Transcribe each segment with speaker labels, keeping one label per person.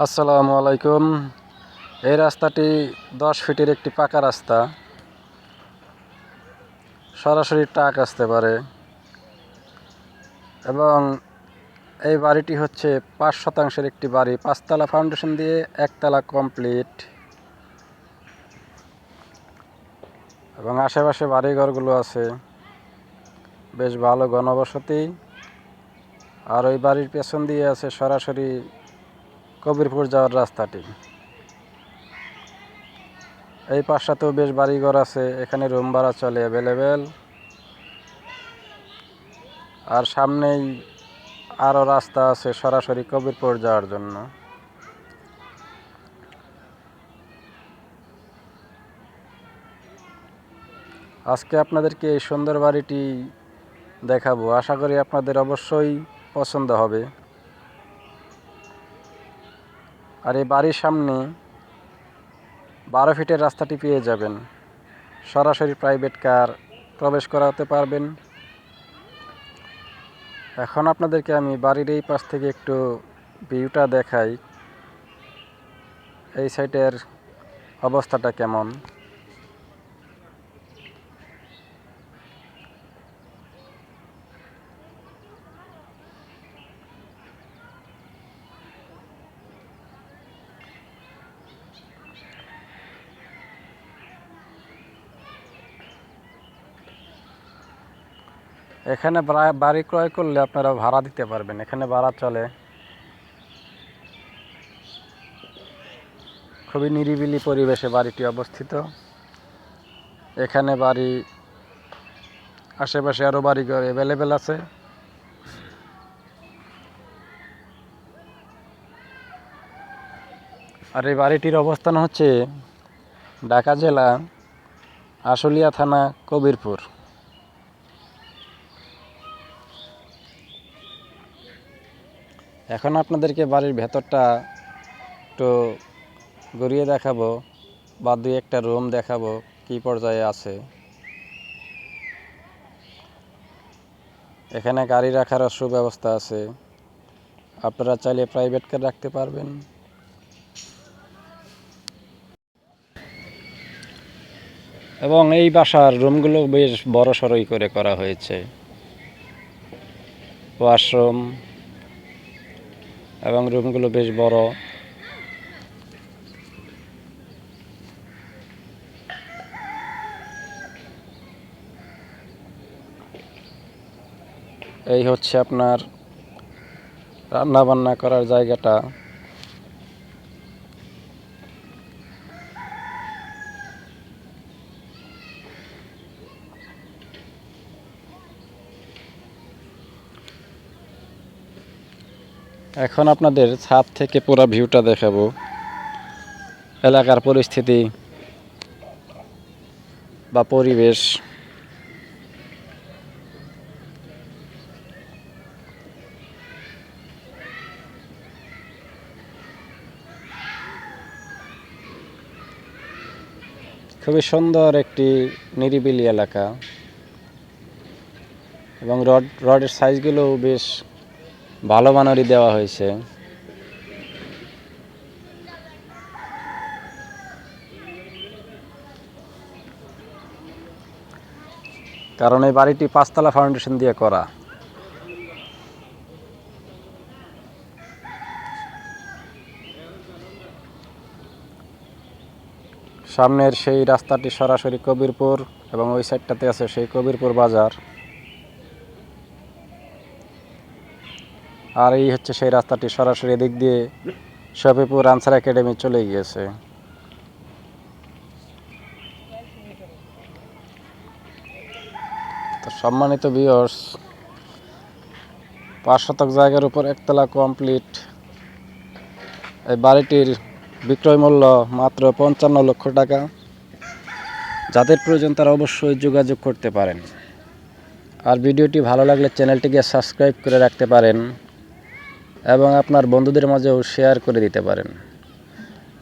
Speaker 1: আসসালামু আলাইকুম। এই রাস্তাটি দশ ফিটের একটি পাকা রাস্তা। সরাসরি ট্রাক আসতে পারে। এবং এই বাড়িটি হচ্ছে পাঁচ শতাংশের একটি বাড়ি। পাঁচতলা ফাউন্ডেশন দিয়ে একতলা কমপ্লিট। এবং আশেপাশে বাড়িঘরগুলো আছে। বেশ ভালো ঘনবসতি। আর ওই বাড়ির পেছন দিয়ে আছে সরাসরি কবিরপুর যাওয়ার রাস্তাটি। এই পাশটাতেও বেশ বাড়িঘর আছে, এখানে রুম ভাড়া চলে অ্যাভেলেবেল আর সামনেই আরও রাস্তা আছে সরাসরি কবিরপুর যাওয়ার জন্য। আজকে আপনাদেরকে এই সুন্দর বাড়িটি দেখাবো। আশা করি আপনাদের অবশ্যই পছন্দ হবে। আর এই বাড়ির সামনে বারো ফিটের রাস্তাটি পেয়ে যাবেন। সরাসরি প্রাইভেট কার প্রবেশ করাতে পারবেন। এখন আপনাদেরকে আমি বাড়ির এই পাশ থেকে একটু ভিউটা দেখাই। এই সাইটের অবস্থাটা কেমন? এখানে বাড়ি ক্রয় করলে আপনারা ভাড়া দিতে পারবেন। এখানে ভাড়া চলে। খুবই নিরিবিলি পরিবেশে বাড়িটি অবস্থিত। এখানে বাড়ি আশেপাশে আরও বাড়িঘর অ্যাভেলেবেল আছে। আর এই বাড়িটির অবস্থান হচ্ছে ঢাকা জেলা আশুলিয়া থানা কবিরপুর। এখন আপনাদেরকে বাড়ির ভেতরটা একটু ঘুরিয়ে দেখাবো বা দুই একটা রুম দেখাবো কি পর্যায়ে আছে। এখানে গাড়ি রাখার সুব্যবস্থা আছে। আপনারা চাইলে প্রাইভেট কার রাখতে পারবেন। এবং এই বাসার রুমগুলো বেশ বড় সড়ই করে করা হয়েছে। ওয়াশরুম এবং রুমগুলো বেশ বড়। এই হচ্ছে আপনার রান্না বান্না করার জায়গাটা। এখন আপনাদের ছাদ থেকে পুরো ভিউটা দেখাবো। এলাকার পরিস্থিতি বা পরিবেশ। খুবই সুন্দর একটি নিরিবিলি এলাকা। এবং রড, রডের সাইজগুলোও বেশ ভালো মানেরই দেওয়া হয়েছে। কারণ এই বাড়িটি পাঁচতলা ফাউন্ডেশন দিয়ে করা। সামনের সেই রাস্তাটি সরাসরি কবিরপুর এবং ওই সাইডটাতে আছে সেই কবিরপুর বাজার। আর এই হচ্ছে সেই রাস্তাটি সরাসরি এদিক দিয়ে শফিপুর আনসার একাডেমি চলে গিয়েছে। সম্মানিত বিয়র্স পাঁচ শতক জায়গার উপর একতলা কমপ্লিট এই বাড়িটির বিক্রয় মূল্য মাত্র পঞ্চান্ন লক্ষ টাকা। যাদের প্রয়োজন তারা অবশ্যই যোগাযোগ করতে পারেন। আর ভিডিওটি ভালো লাগলে চ্যানেলটিকে সাবস্ক্রাইব করে রাখতে পারেন। এবং আপনার বন্ধুদের মাঝেও শেয়ার করে দিতে পারেন।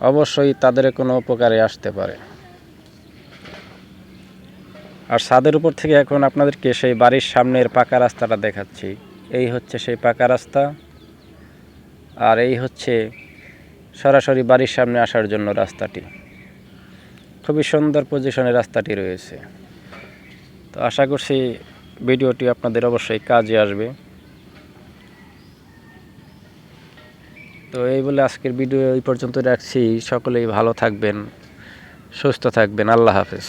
Speaker 1: অবশ্যই তাদের কোনো উপকারে আসতে পারে। আর ছাদের উপর থেকে এখন আপনাদেরকে সেই বাড়ির সামনের পাকা রাস্তাটা দেখাচ্ছি। এই হচ্ছে সেই পাকা রাস্তা। আর এই হচ্ছে সরাসরি বাড়ির সামনে আসার জন্য রাস্তাটি। খুবই সুন্দর পজিশনে রাস্তাটি রয়েছে। তো আশা করছি ভিডিওটি আপনাদের অবশ্যই কাজে আসবে। তো এই বলে আজকের ভিডিও এই পর্যন্ত রাখছি। সকলেই ভালো থাকবেন, সুস্থ থাকবেন। আল্লাহ হাফেজ।